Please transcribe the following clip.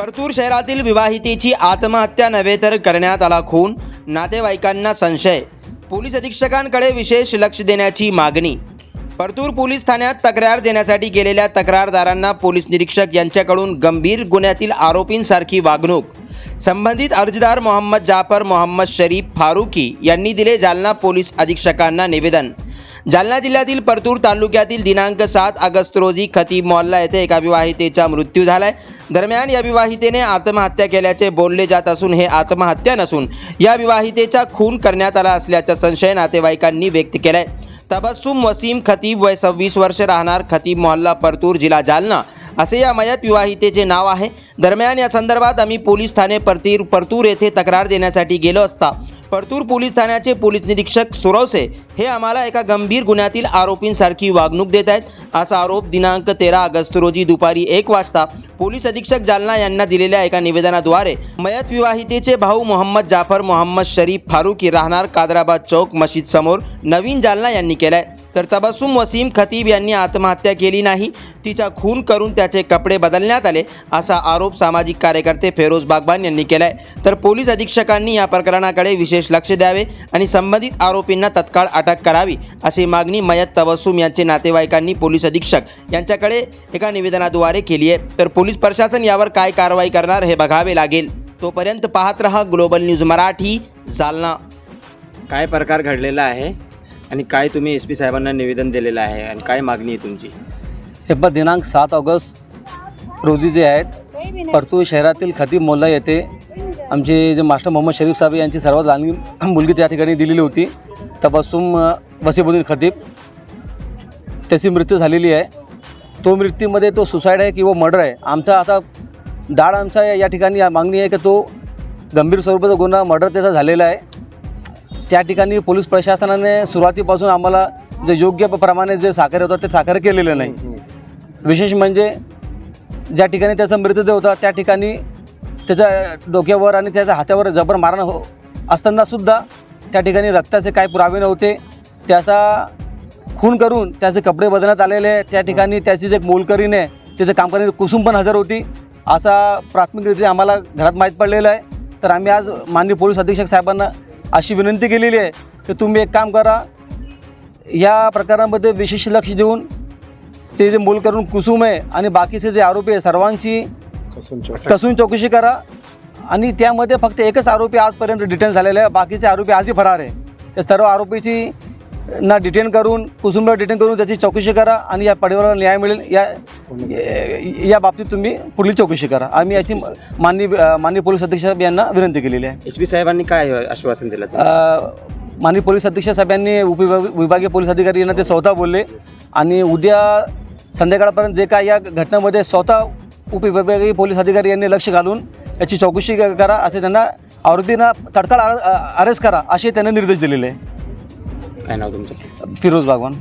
परतूर शहरातील विवाहितेची आत्महत्या नव्हे तर करण्यात आला खून. नातेवाईकांना संशय. पोलीस अधीक्षकांकडे विशेष लक्ष देण्याची मागणी. परतूर पोलीस ठाण्यात तक्रार देण्यासाठी गेलेल्या तक्रारदारांना पोलीस निरीक्षक यांच्याकडून गंभीर गुन्ह्यातील आरोपींसारखी वागणूक. संबंधित अर्जदार मोहम्मद जाफर मोहम्मद शरीफ फारुकी यांनी दिले जालना पोलीस अधीक्षकांना निवेदन. जालना जिल्ह्यातील परतूर तालुक्यातील दिनांक सात ऑगस्ट रोजी खतीब मोहल्ला येथे एका विवाहितेचा मृत्यू झाला आहे दरम्यान या विवाहितेने आत्महत्या केल्याचे बोलले जात असून हे आत्महत्या नसून या विवाहितेचा खून करण्यात आला असल्याचा संशय नातेवाईकांनी व्यक्त केलाय. तबस्सुम वसीम खतीब वय सव्वीस वर्ष राहणार खतीब मोहल्ला परतूर जिल्हा जालना. असे या मयत विवाहितेचे नाव आहे. दरम्यान या संदर्भात आम्ही पोलीस ठाणे परतीर परतूर येथे तक्रार देण्यासाठी गेलो असता. परतूर पोलीस ठाण्याचे पोलीस निरीक्षक सुरवसे हे आम्हाला एका गंभीर गुन्ह्यातील आरोपींसारखी वागणूक देत आहेत. असा आरोप दिनांक तेरा ऑगस्ट रोजी दुपारी एक वाजता पोलीस अधीक्षक जालना यांना दिलेल्या एका निवेदनाद्वारे मयत विवाहितेचे भाऊ मोहम्मद जाफर मोहम्मद शरीफ फारुकी राहणार कादराबाद चौक मशीद समोर नवीन जालना यांनी केलाय. तर तबस्सुम वसीम खतीब यांनी आत्महत्या केली नाही. तिचा खून करून त्याचे कपडे बदलण्यात आले असा आरोप सामाजिक कार्यकर्ते फेरोज बागबान यांनी केलाय. तर पोलीस अधीक्षकांनी या प्रकरणाकडे विशेष लक्ष द्यावे आणि संबंधित आरोपींना तत्काळ अटक करावी अशी मागणी मयत तबस्सुम यांचे नातेवाईकांनी पोलीस अधीक्षक यांच्याकडे एका निवेदनाद्वारे केली आहे. तर पोलीस प्रशासन यावर काय कारवाई करणार हे बघावे लागेल. तोपर्यंत पाहत रहा ग्लोबल न्यूज मराठी जालना. काय प्रकार घडलेला आहे? आणि काय तुम्ही एस पी साहेबांना निवेदन दिलेलं आहे आणि काय मागणी आहे तुमची? हे पण दिनांक सात ऑगस्ट रोजी जे आहेत परतूर शहरातील खतीब मोल्ला येथे आमचे जे मास्टर मोहम्मद शरीफ साहेब यांची सर्वात लहान मुलगी त्या ठिकाणी दिलेली होती. तपासून अ, खतीब त्याची मृत्यू झालेली आहे. तो मृत्यूमध्ये तो सुसाईड आहे किंवा मर्डर आहे? आमचा आता दाड आमचा या या ठिकाणी मागणी आहे की तो गंभीर स्वरूपाचा गुन्हा मर्डर त्याचा झालेला आहे. त्या ठिकाणी पोलीस प्रशासनाने सुरुवातीपासून आम्हाला जे योग्य प्रमाणे जे साकार होतं ते साकार केलेलं नाही. विशेष म्हणजे ज्या ठिकाणी त्याचा मृतदेह होता त्या ठिकाणी त्याच्या डोक्यावर आणि त्याच्या हातावर जबर मारण हो असतानासुद्धा त्या ठिकाणी रक्ताचे काय पुरावे नव्हते. त्याचा खून करून त्याचे कपडे बदलण्यात आलेले. त्या ठिकाणी त्याची जे मोलकरीने तिथे काम करणारी कुसुम पण हजर होती. असा प्राथमिकरित्या आम्हाला घरात माहीत पडलेलं आहे. तर आम्ही आज माननीय पोलीस अधीक्षक साहेबांना अशी विनंती केलेली आहे की तुम्ही एक काम करा. या प्रकारामध्ये विशेष लक्ष देऊन ते जे मूल करून कुसुम आहे आणि बाकीचे जे आरोपी आहे सर्वांची कसून चौकशी. करा. आणि त्यामध्ये फक्त एकच आरोपी आजपर्यंत डिटेन झालेला आहे. बाकीचे आरोपी आजही फरार आहे. त्या सर्व आरोपीची ना डिटेन करून कुसुमला डिटेन करून त्याची चौकशी करा आणि या परिवाराला न्याय मिळेल या या बाबतीत तुम्ही पुढील चौकशी करा. आम्ही याची माननीय माननीय पोलीस अधीक्षक यांना विनंती केलेली आहे. एस पी साहेबांनी काय आश्वासन दिलं? माननीय पोलीस अधीक्षक साहेबांनी उपविभाग विभागीय पोलीस अधिकारी यांना ते स्वतः बोलले आणि उद्या संध्याकाळपर्यंत जे काय या घटनेमध्ये स्वतः उपविभागीय पोलीस अधिकारी यांनी लक्ष घालून याची चौकशी करा असे त्यांना आरोपींना तत्काळ अरेस्ट करा असे त्यांना निर्देश दिलेले आहे. काय नाव तुमचं? फिरोज बागवान.